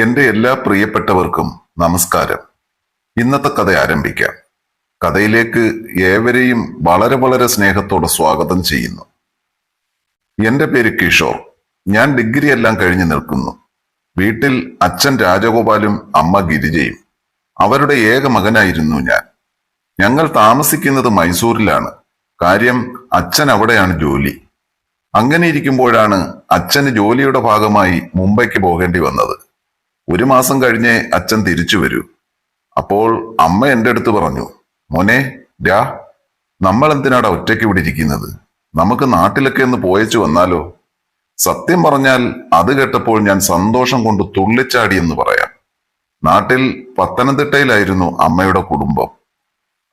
എന്റെ എല്ലാ പ്രിയപ്പെട്ടവർക്കും നമസ്കാരം. ഇന്നത്തെ കഥ ആരംഭിക്കാം. കഥയിലേക്ക് ഏവരെയും വളരെ വളരെ സ്നേഹത്തോടെ സ്വാഗതം ചെയ്യുന്നു. എന്റെ പേര് കിഷോർ. ഞാൻ ഡിഗ്രി എല്ലാം കഴിഞ്ഞു നിൽക്കുന്നു. വീട്ടിൽ അച്ഛൻ രാജഗോപാലും അമ്മ ഗിരിജയും. അവരുടെ ഏക മകനായിരുന്നു ഞാൻ. ഞങ്ങൾ താമസിക്കുന്നത് മൈസൂരിലാണ്. കാര്യം അച്ഛൻ അവിടെയാണ് ജോലി. അങ്ങനെ ഇരിക്കുമ്പോഴാണ് അച്ഛന് ജോലിയുടെ ഭാഗമായി മുംബൈക്ക് പോകേണ്ടി വന്നത്. ഒരു മാസം കഴിഞ്ഞേ അച്ഛൻ തിരിച്ചു വരൂ. അപ്പോൾ അമ്മ എന്റെ അടുത്ത് പറഞ്ഞു മോനെ രാ നമ്മൾ എന്തിനാടാ ഒറ്റയ്ക്ക് ഇവിടെ ഇരിക്കുന്നത്? നമുക്ക് നാട്ടിലൊക്കെ ഒന്ന് പോയച്ചു വന്നാലോ? സത്യം പറഞ്ഞാൽ അത് കേട്ടപ്പോൾ ഞാൻ സന്തോഷം കൊണ്ട് തുള്ളിച്ചാടി എന്ന് പറയാം. നാട്ടിൽ പത്തനംതിട്ടയിലായിരുന്നു അമ്മയുടെ കുടുംബം.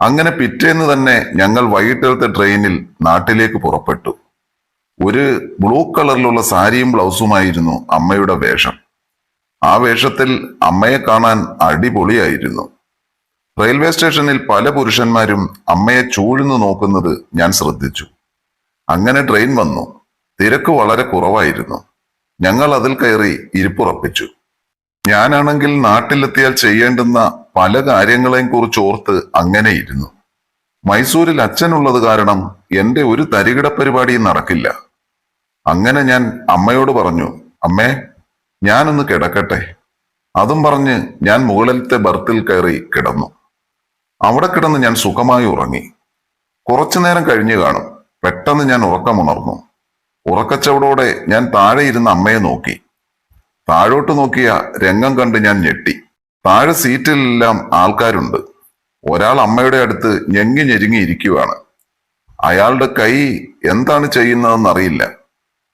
അങ്ങനെ പിറ്റേന്ന് തന്നെ ഞങ്ങൾ വൈകിട്ടത്തെ ട്രെയിനിൽ നാട്ടിലേക്ക് പുറപ്പെട്ടു. ഒരു ബ്ലൂ കളറിലുള്ള സാരിയും ബ്ലൗസുമായിരുന്നു അമ്മയുടെ വേഷം. ആ വേഷത്തിൽ അമ്മയെ കാണാൻ അടിപൊളിയായിരുന്നു. റെയിൽവേ സ്റ്റേഷനിൽ പല പുരുഷന്മാരും അമ്മയെ ചൂഴ്ന്നു നോക്കുന്നത് ഞാൻ ശ്രദ്ധിച്ചു. അങ്ങനെ ട്രെയിൻ വന്നു. തിരക്ക് വളരെ കുറവായിരുന്നു. ഞങ്ങൾ അതിൽ കയറി ഇരിപ്പുറപ്പിച്ചു. ഞാനാണെങ്കിൽ നാട്ടിലെത്തിയാൽ ചെയ്യേണ്ടുന്ന പല കാര്യങ്ങളെയും കുറിച്ച് ഓർത്ത് അങ്ങനെ ഇരുന്നു. മൈസൂരിൽ അച്ഛനുള്ളത് കാരണം എന്റെ ഒരു തരികിട പരിപാടിയും നടക്കില്ല. അങ്ങനെ ഞാൻ അമ്മയോട് പറഞ്ഞു അമ്മേ ഞാനൊന്ന് കിടക്കട്ടെ. അതും പറഞ്ഞ് ഞാൻ മുകളിലത്തെ ബർത്തിൽ കയറി കിടന്നു. അവിടെ കിടന്ന് ഞാൻ സുഖമായി ഉറങ്ങി. കുറച്ചു നേരം കഴിഞ്ഞു കാണും. പെട്ടെന്ന് ഞാൻ ഉറക്കമുണർന്നു. ഉറക്കച്ചവടോടെ ഞാൻ താഴെ ഇരുന്ന അമ്മയെ നോക്കി. താഴോട്ട് നോക്കിയ രംഗം കണ്ട് ഞാൻ ഞെട്ടി. താഴെ സീറ്റിലെല്ലാം ആൾക്കാരുണ്ട്. ഒരാൾ അമ്മയുടെ അടുത്ത് ഞെങ്ങി ഞെരുങ്ങി ഇരിക്കുവാണ്. അയാളുടെ കൈ എന്താണ് ചെയ്യുന്നതെന്ന് അറിയില്ല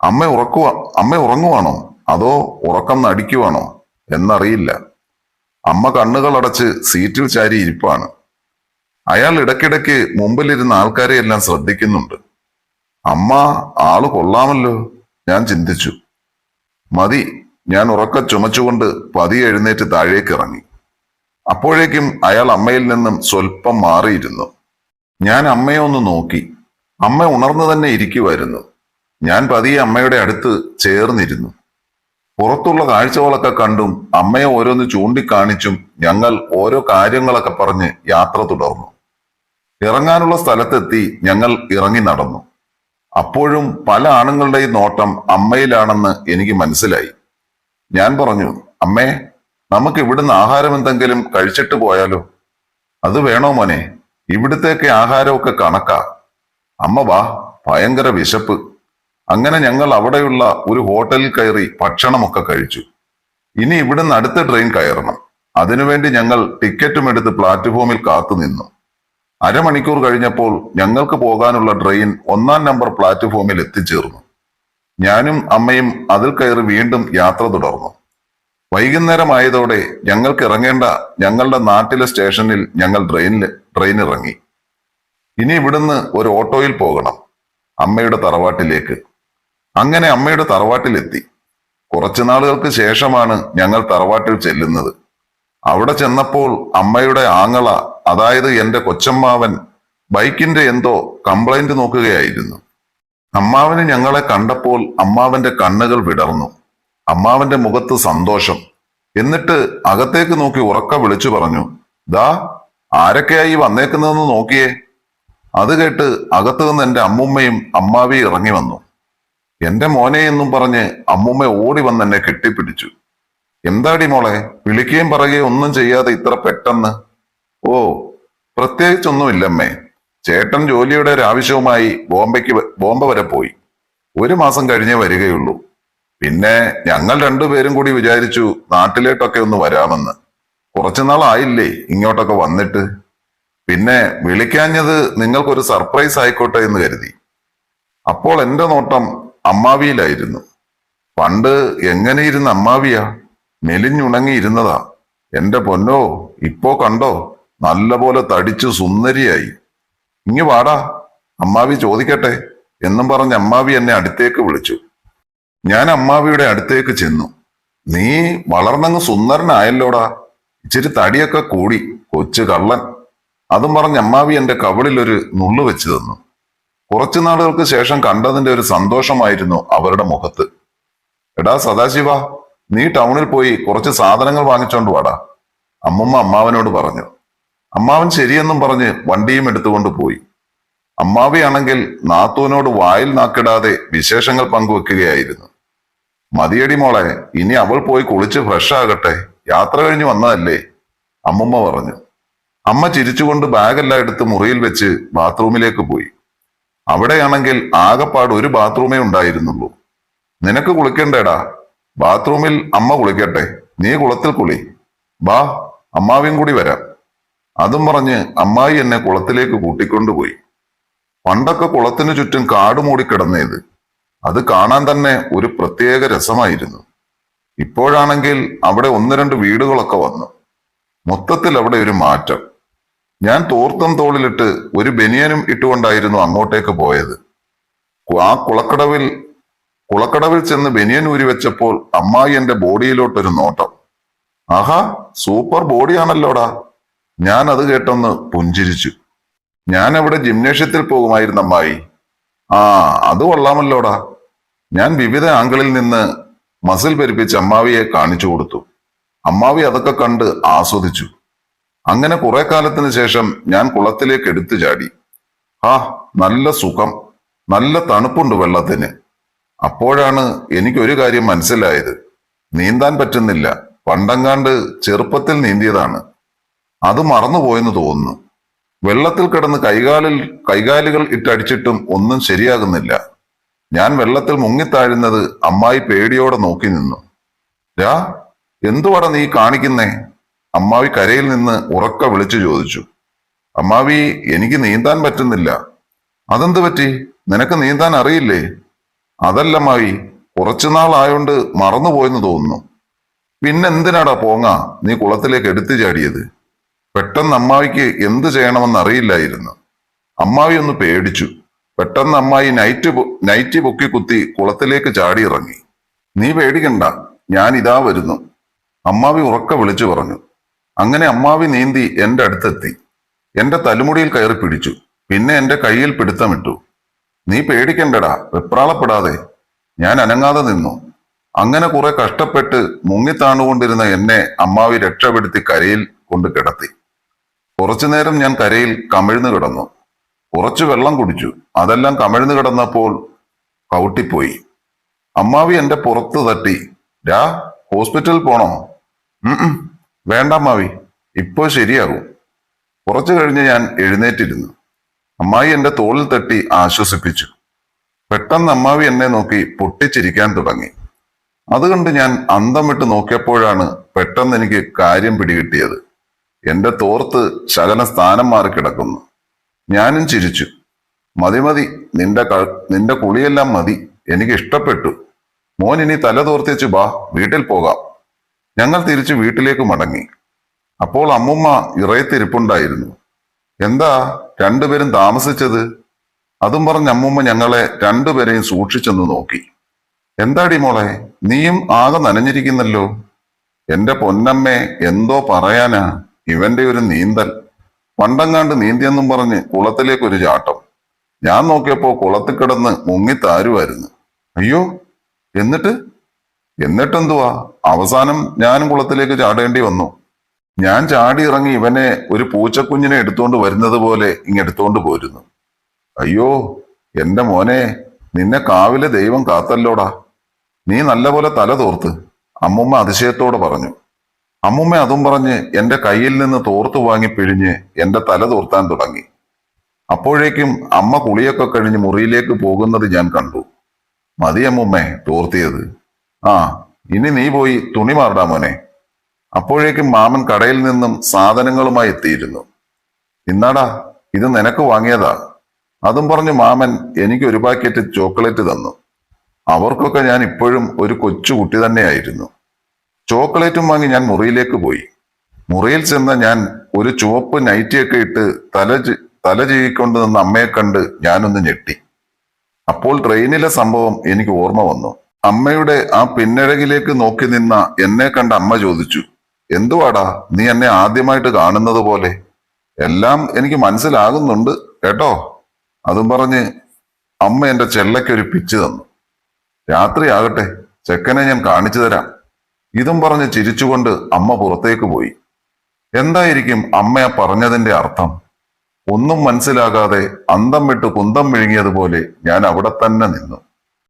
അമ്മ ഉറക്കുക അമ്മ ഉറങ്ങുവാണോ? അതോ ഉറക്കം നടിക്കുവാണോ എന്നറിയില്ല. അമ്മ കണ്ണുകൾ അടച്ച് സീറ്റിൽ ചാരി ഇരിപ്പാണ്. അയാൾ ഇടയ്ക്കിടയ്ക്ക് മുമ്പിലിരുന്ന ആൾക്കാരെ എല്ലാം ശ്രദ്ധിക്കുന്നുണ്ട്. അമ്മ ആൾ കൊള്ളാമല്ലോ ഞാൻ ചിന്തിച്ചു. മതി ഞാൻ ഉറക്ക ചുമച്ചുകൊണ്ട് പതിയെ എഴുന്നേറ്റ് താഴേക്ക് ഇറങ്ങി അപ്പോഴേക്കും അയാൾ അമ്മയിൽ നിന്നും സ്വല്പം മാറിയിരുന്നു. ഞാൻ അമ്മയെ ഒന്ന് നോക്കി. അമ്മ ഉണർന്നു തന്നെ ഇരിക്കുമായിരുന്നു ഞാൻ പതിയെ അമ്മയുടെ അടുത്ത് ചേർന്നിരുന്നു. പുറത്തുള്ള കാഴ്ചകളൊക്കെ കണ്ടും അമ്മയെ ഓരോന്ന് ചൂണ്ടിക്കാണിച്ചും ഞങ്ങൾ ഓരോ കാര്യങ്ങളൊക്കെ പറഞ്ഞ് യാത്ര തുടർന്നു. ഇറങ്ങാനുള്ള സ്ഥലത്തെത്തി ഞങ്ങൾ ഇറങ്ങി നടന്നു. അപ്പോഴും പല ആണുങ്ങളുടെയും നോട്ടം അമ്മയിലാണെന്ന് എനിക്ക് മനസ്സിലായി. ഞാൻ പറഞ്ഞു അമ്മേ നമുക്ക് ഇവിടുന്ന് ആഹാരം എന്തെങ്കിലും കഴിച്ചിട്ട് പോയാലോ? അത് വേണോ മോനെ? ഇവിടുത്തേക്ക് ആഹാരമൊക്കെ കണക്കാ. അമ്മ വാ ഭയങ്കര വിശപ്പ്. അങ്ങനെ ഞങ്ങൾ അവിടെയുള്ള ഒരു ഹോട്ടലിൽ കയറി ഭക്ഷണമൊക്കെ കഴിച്ചു. ഇനി ഇവിടുന്ന് അടുത്ത ട്രെയിൻ കയറണം. അതിനുവേണ്ടി ഞങ്ങൾ ടിക്കറ്റും എടുത്ത് പ്ലാറ്റ്ഫോമിൽ കാത്തുനിന്നു അരമണിക്കൂർ കഴിഞ്ഞപ്പോൾ ഞങ്ങൾക്ക് പോകാനുള്ള ട്രെയിൻ ഒന്നാം നമ്പർ പ്ലാറ്റ്ഫോമിൽ എത്തിച്ചേർന്നു. ഞാനും അമ്മയും അതിൽ കയറി വീണ്ടും യാത്ര തുടർന്നു. വൈകുന്നേരമായതോടെ ഞങ്ങൾക്ക് ഇറങ്ങേണ്ട ഞങ്ങളുടെ നാട്ടിലെ സ്റ്റേഷനിൽ ഞങ്ങൾ ട്രെയിനിൽ ട്രെയിൻ ഇറങ്ങി. ഇനി ഇവിടുന്ന് ഒരു ഓട്ടോയിൽ പോകണം അമ്മയുടെ തറവാട്ടിലേക്ക്. അങ്ങനെ അമ്മയുടെ തറവാട്ടിലെത്തി. കുറച്ചു നാളുകൾക്ക് ശേഷമാണ് ഞങ്ങൾ തറവാട്ടിൽ ചെല്ലുന്നത്. അവിടെ ചെന്നപ്പോൾ അമ്മയുടെ ആങ്ങള അതായത് എന്റെ കൊച്ചമ്മാവൻ ബൈക്കിന്റെ എന്തോ കംപ്ലൈന്റ് നോക്കുകയായിരുന്നു. അമ്മാവന് ഞങ്ങളെ കണ്ടപ്പോൾ അമ്മാവന്റെ കണ്ണുകൾ വിടർന്നു. അമ്മാവന്റെ മുഖത്ത് സന്തോഷം. എന്നിട്ട് അകത്തേക്ക് നോക്കി ഉറക്ക വിളിച്ചു പറഞ്ഞു ദാ ആരൊക്കെയായി വന്നേക്കുന്നതെന്ന് നോക്കിയേ. അത് കേട്ട് അകത്തു നിന്ന് എന്റെ അമ്മുമ്മയും അമ്മാവിയും ഇറങ്ങി വന്നു. എന്റെ മോനെ എന്നും പറഞ്ഞ് അമ്മൂമ്മ ഓടി വന്ന് എന്നെ കെട്ടിപ്പിടിച്ചു. എന്താടി മോളെ വിളിക്കുകയും പറയുകയും ഒന്നും ചെയ്യാതെ ഇത്ര പെട്ടെന്ന്? ഓ പ്രത്യേകിച്ചൊന്നുമില്ലമ്മേ. ചേട്ടൻ ജോലിയുടെ ഒരു ആവശ്യവുമായി ബോംബെക്ക് ബോംബെ വരെ പോയി. ഒരു മാസം കഴിഞ്ഞേ വരികയുള്ളൂ. പിന്നെ ഞങ്ങൾ രണ്ടുപേരും കൂടി വിചാരിച്ചു നാട്ടിലേട്ടൊക്കെ ഒന്ന് വരാമെന്ന്. കുറച്ചു നാളായില്ലേ ഇങ്ങോട്ടൊക്കെ വന്നിട്ട്. പിന്നെ വിളിക്കാഞ്ഞത് നിങ്ങൾക്കൊരു സർപ്രൈസ് ആയിക്കോട്ടെ എന്ന് കരുതി. അപ്പോൾ എന്റെ നോട്ടം അമ്മാവിയിലായിരുന്നു. പണ്ട് എങ്ങനെ എങ്ങനെയിരുന്ന അമ്മാവിയാ? മെലിഞ്ഞുണങ്ങിയിരുന്നതാ എന്റെ പൊന്നോ ഇപ്പോ കണ്ടോ? നല്ലപോലെ തടിച്ചു സുന്ദരിയായി. ഇങ്ങ് വാടാ അമ്മാവി ചോദിക്കട്ടെ എന്നും പറഞ്ഞ് അമ്മാവി എന്നെ അടുത്തേക്ക് വിളിച്ചു. ഞാൻ അമ്മാവിയുടെ അടുത്തേക്ക് ചെന്നു. നീ വളർന്നങ്ങ് സുന്ദരനായല്ലോടാ. ഇച്ചിരി തടിയൊക്കെ കൂടി കൊച്ചു കള്ളൻ. അതും പറഞ്ഞ് അമ്മാവി എന്റെ കവളിൽ ഒരു നുള്ളു വെച്ചു തന്നു. കുറച്ചു നാളുകൾക്ക് ശേഷം കണ്ടതിന്റെ ഒരു സന്തോഷമായിരുന്നു അവരുടെ മുഖത്ത്. എടാ സദാശിവ നീ ടൗണിൽ പോയി കുറച്ച് സാധനങ്ങൾ വാങ്ങിച്ചോണ്ട് വാടാ അമ്മമ്മ അമ്മാവനോട് പറഞ്ഞു. അമ്മാവൻ ശരിയെന്നും പറഞ്ഞ് വണ്ടിയും എടുത്തുകൊണ്ട് പോയി. അമ്മാവിയാണെങ്കിൽ നാത്തൂനോട് വായിൽ നാക്കിടാതെ വിശേഷങ്ങൾ പങ്കുവെക്കുകയായിരുന്നു. മതിയടി മോളെ ഇനി അവൾ പോയി കുളിച്ച് ഫ്രഷ് ആകട്ടെ യാത്ര കഴിഞ്ഞ് വന്നതല്ലേ? അമ്മുമ്മ പറഞ്ഞു. അമ്മ ചിരിച്ചുകൊണ്ട് ബാഗെല്ലാം എടുത്ത് മുറിയിൽ വെച്ച് ബാത്റൂമിലേക്ക് പോയി. അവിടെയാണെങ്കിൽ ആകപ്പാട് ഒരു ബാത്റൂമേ ഉണ്ടായിരുന്നുള്ളൂ. നിനക്ക് കുളിക്കണ്ടേടാ. ബാത്റൂമിൽ അമ്മ കുളിക്കട്ടെ. നീ കുളത്തിൽ കുളി. ബാ അമ്മാവിയും കൂടി വരാം. അതും പറഞ്ഞ് അമ്മായി എന്നെ കുളത്തിലേക്ക് കൂട്ടിക്കൊണ്ടുപോയി. പണ്ടൊക്കെ കുളത്തിനു ചുറ്റും കാട് മൂടിക്കിടന്നേത് അത് കാണാൻ തന്നെ ഒരു പ്രത്യേക രസമായിരുന്നു. ഇപ്പോഴാണെങ്കിൽ അവിടെ ഒന്ന് രണ്ട് വീടുകളൊക്കെ വന്നു. മൊത്തത്തിൽ അവിടെ ഒരു മാറ്റം. ഞാൻ തോർത്തം തോളിലിട്ട് ഒരു ബനിയനും ഇട്ടുകൊണ്ടായിരുന്നു അങ്ങോട്ടേക്ക് പോയത്. ആ കുളക്കടവിൽ കുളക്കടവിൽ ചെന്ന് ബനിയൻ ഊരി വെച്ചപ്പോൾ അമ്മായി എന്റെ ബോഡിയിലോട്ടൊരു നോട്ടം. ആഹാ സൂപ്പർ ബോഡിയാണല്ലോടാ. ഞാൻ അത് കേട്ടൊന്ന് പുഞ്ചിരിച്ചു. ഞാൻ അവിടെ ജിംനേഷ്യത്തിൽ പോകുമായിരുന്നു അമ്മായി. ആ അത് കൊള്ളാമല്ലോടാ. ഞാൻ വിവിധ ആംഗിളിൽ നിന്ന് മസിൽ പെരുപ്പിച്ച് അമ്മാവിയെ കാണിച്ചു കൊടുത്തു. അമ്മാവി അതൊക്കെ കണ്ട് ആസ്വദിച്ചു. അങ്ങനെ കുറെ കാലത്തിന് ശേഷം ഞാൻ കുളത്തിലേക്ക് എടുത്തു ചാടി. ആ നല്ല സുഖം. നല്ല തണുപ്പുണ്ട് വെള്ളത്തിന്. അപ്പോഴാണ് എനിക്കൊരു കാര്യം മനസ്സിലായത്. നീന്താൻ പറ്റുന്നില്ല. പണ്ടങ്ങാണ്ട് ചെറുപ്പത്തിൽ നീന്തിയതാണ്. അത് മറന്നുപോയെന്ന് തോന്നുന്നു. വെള്ളത്തിൽ കിടന്ന് കൈകാലിൽ കൈകാലുകൾ ഇട്ടടിച്ചിട്ടും ഒന്നും ശരിയാകുന്നില്ല. ഞാൻ വെള്ളത്തിൽ മുങ്ങിത്താഴുന്നത് അമ്മായി പേടിയോടെ നോക്കി നിന്നു. രാ എന്തുവാടാ നീ കാണിക്കുന്നേ? അമ്മാവി കരയിൽ നിന്ന് ഉറക്ക വിളിച്ചു ചോദിച്ചു. അമ്മാവി എനിക്ക് നീന്താൻ പറ്റുന്നില്ല. അതെന്ത് പറ്റി? നിനക്ക് നീന്താൻ അറിയില്ലേ? അതല്ല അമ്മാവി കുറച്ചുനാൾ ആയോണ്ട് മറന്നുപോയെന്ന് തോന്നുന്നു. പിന്നെന്തിനാടാ പോങ്ങ? നീ കുളത്തിലേക്ക് എടുത്തു ചാടിയത്. പെട്ടെന്ന് അമ്മാവിക്ക് എന്ത് ചെയ്യണമെന്ന് അറിയില്ലായിരുന്നു അമ്മാവി ഒന്ന് പേടിച്ചു. പെട്ടെന്ന് അമ്മായി നൈറ്റ് നൈറ്റ് നൈറ്റി പൊക്കി കുത്തി കുളത്തിലേക്ക് ചാടി ഇറങ്ങി നീ പേടിക്കണ്ട. ഞാൻ ഇതാ വരുന്നു. അമ്മാവി ഉറക്ക വിളിച്ചു പറഞ്ഞു. അങ്ങനെ അമ്മാവി നീന്തി എന്റെ അടുത്തെത്തി. എന്റെ തലമുടിയിൽ കയറി പിടിച്ചു. പിന്നെ എന്റെ കയ്യിൽ പിടുത്തമിട്ടു. നീ പേടിക്കണ്ടടാ വെപ്രാളപ്പെടാതെ. ഞാൻ അനങ്ങാതെ നിന്നു. അങ്ങനെ കുറെ കഷ്ടപ്പെട്ട് മുങ്ങിത്താണുകൊണ്ടിരുന്ന എന്നെ അമ്മാവി രക്ഷപ്പെടുത്തി കരയിൽ കൊണ്ട് കിടത്തി. കുറച്ചുനേരം ഞാൻ കരയിൽ കമിഴ്ന്നു കിടന്നു. കുറച്ചു വെള്ളം കുടിച്ചു. അതെല്ലാം കമിഴ്ന്നു കിടന്നപ്പോൾ കൗട്ടിപ്പോയി. അമ്മാവി എന്റെ പുറത്ത് തട്ടി രാ ഹോസ്പിറ്റലിൽ പോണോ. വേണ്ട അമ്മാവി ഇപ്പോ ശരിയാകും. കുറച്ചു കഴിഞ്ഞ് ഞാൻ എഴുന്നേറ്റിരുന്നു. അമ്മായി എന്റെ തോളിൽ തട്ടി ആശ്വസിപ്പിച്ചു. പെട്ടെന്ന് അമ്മാവി എന്നെ നോക്കി പൊട്ടിച്ചിരിക്കാൻ തുടങ്ങി. അതുകൊണ്ട് ഞാൻ അന്തം വിട്ട് നോക്കിയപ്പോഴാണ് പെട്ടെന്ന് എനിക്ക് കാര്യം പിടികിട്ടിയത്. എന്റെ തോർത്ത് ശകന സ്ഥാനം മാറി കിടക്കുന്നു. ഞാനും ചിരിച്ചു. മതി മതി നിന്റെ നിന്റെ കുളിയെല്ലാം മതി. എനിക്ക് ഇഷ്ടപ്പെട്ടു. മോൻ ഇനി തല തോർത്തിച്ചു ബാ വീട്ടിൽ പോകാം. ഞങ്ങൾ തിരിച്ച് വീട്ടിലേക്ക് മടങ്ങി. അപ്പോൾ അമ്മുമ്മ ഇറയത്തിരിപ്പുണ്ടായിരുന്നു. എന്താ രണ്ടുപേരും താമസിച്ചത്? അതും പറഞ്ഞ് അമ്മുമ്മ ഞങ്ങളെ രണ്ടുപേരെയും സൂക്ഷിച്ചെന്ന് നോക്കി. എന്താടി മോളെ നീയും ആകെ നനഞ്ഞിരിക്കുന്നല്ലോ. എന്റെ പൊന്നമ്മേ എന്തോ പറയാനാ? ഇവന്റെ ഒരു നീന്തൽ. പണ്ടങ്ങാണ്ട് നീന്തിയെന്നും പറഞ്ഞ് കുളത്തിലേക്ക് ഒരു ചാട്ടം. ഞാൻ നോക്കിയപ്പോ കുളത്തിൽ കിടന്ന് മുങ്ങിത്താരുമായിരുന്നു അയ്യോ എന്നിട്ട്? എന്നിട്ടെന്തുവാ? അവസാനം ഞാനും കുളത്തിലേക്ക് ചാടേണ്ടി വന്നു. ഞാൻ ചാടി ഇറങ്ങി ഇവനെ ഒരു പൂച്ചക്കുഞ്ഞിനെ എടുത്തുകൊണ്ട് വരുന്നത് പോലെ ഇങ്ങെടുത്തോണ്ട് പോരുന്നു. അയ്യോ എന്റെ മോനെ നിന്നെ കാവിലെ ദൈവം കാത്തല്ലോടാ. നീ നല്ലപോലെ തല തോർത്ത് അമ്മുമ്മ അതിശയത്തോടെ പറഞ്ഞു. അമ്മുമ്മ അതും പറഞ്ഞ് എന്റെ കയ്യിൽ നിന്ന് തോർത്തു വാങ്ങി പിഴിഞ്ഞ് എന്റെ തല തോർത്താൻ തുടങ്ങി. അപ്പോഴേക്കും അമ്മ കുളിയൊക്കെ കഴിഞ്ഞ് മുറിയിലേക്ക് പോകുന്നത് ഞാൻ കണ്ടു. മതി അമ്മുമ്മേ തോർത്തിയത്. ആ ഇനി നീ പോയി തുണി മാറടാ മോനെ. അപ്പോഴേക്കും മാമൻ കടയിൽ നിന്നും സാധനങ്ങളുമായി എത്തിയിരുന്നു. ഇന്നാടാ ഇത് നിനക്ക് വാങ്ങിയതാ അതും പറഞ്ഞു മാമൻ എനിക്ക് ഒരു പാക്കറ്റ് ചോക്ലേറ്റ് തന്നു. അവർക്കൊക്കെ ഞാൻ ഇപ്പോഴും ഒരു കൊച്ചു കുട്ടി തന്നെയായിരുന്നു. ചോക്ലേറ്റും വാങ്ങി ഞാൻ മുറിയിലേക്ക് പോയി. മുറിയിൽ ചെന്ന ഞാൻ ഒരു ചുവപ്പ് നൈറ്റിയൊക്കെ ഇട്ട് തല തല ചീകിക്കൊണ്ട് നിന്ന് അമ്മയെ കണ്ട് ഞാനൊന്ന് ഞെട്ടി. അപ്പോൾ ട്രെയിനിലെ സംഭവം എനിക്ക് ഓർമ്മ വന്നു. അമ്മയുടെ ആ പിന്നഴകിലേക്ക് നോക്കി നിന്ന എന്നെ കണ്ട അമ്മ ചോദിച്ചു എന്തുവാടാ നീ എന്നെ ആദ്യമായിട്ട് കാണുന്നത് പോലെ? എല്ലാം എനിക്ക് മനസ്സിലാകുന്നുണ്ട് കേട്ടോ? അതും പറഞ്ഞ് അമ്മ എന്റെ ചെല്ലയ്ക്കൊരു പിച്ച് തന്നു. രാത്രിയാകട്ടെ ചെക്കനെ ഞാൻ കാണിച്ചു തരാം. ഇതും പറഞ്ഞ് ചിരിച്ചുകൊണ്ട് അമ്മ പുറത്തേക്ക് പോയി. എന്തായിരിക്കും അമ്മ പറഞ്ഞതിന്റെ അർത്ഥം? ഒന്നും മനസ്സിലാകാതെ അന്തം വിട്ട് കുന്തം വിഴുങ്ങിയതുപോലെ ഞാൻ അവിടെ തന്നെ നിന്നു.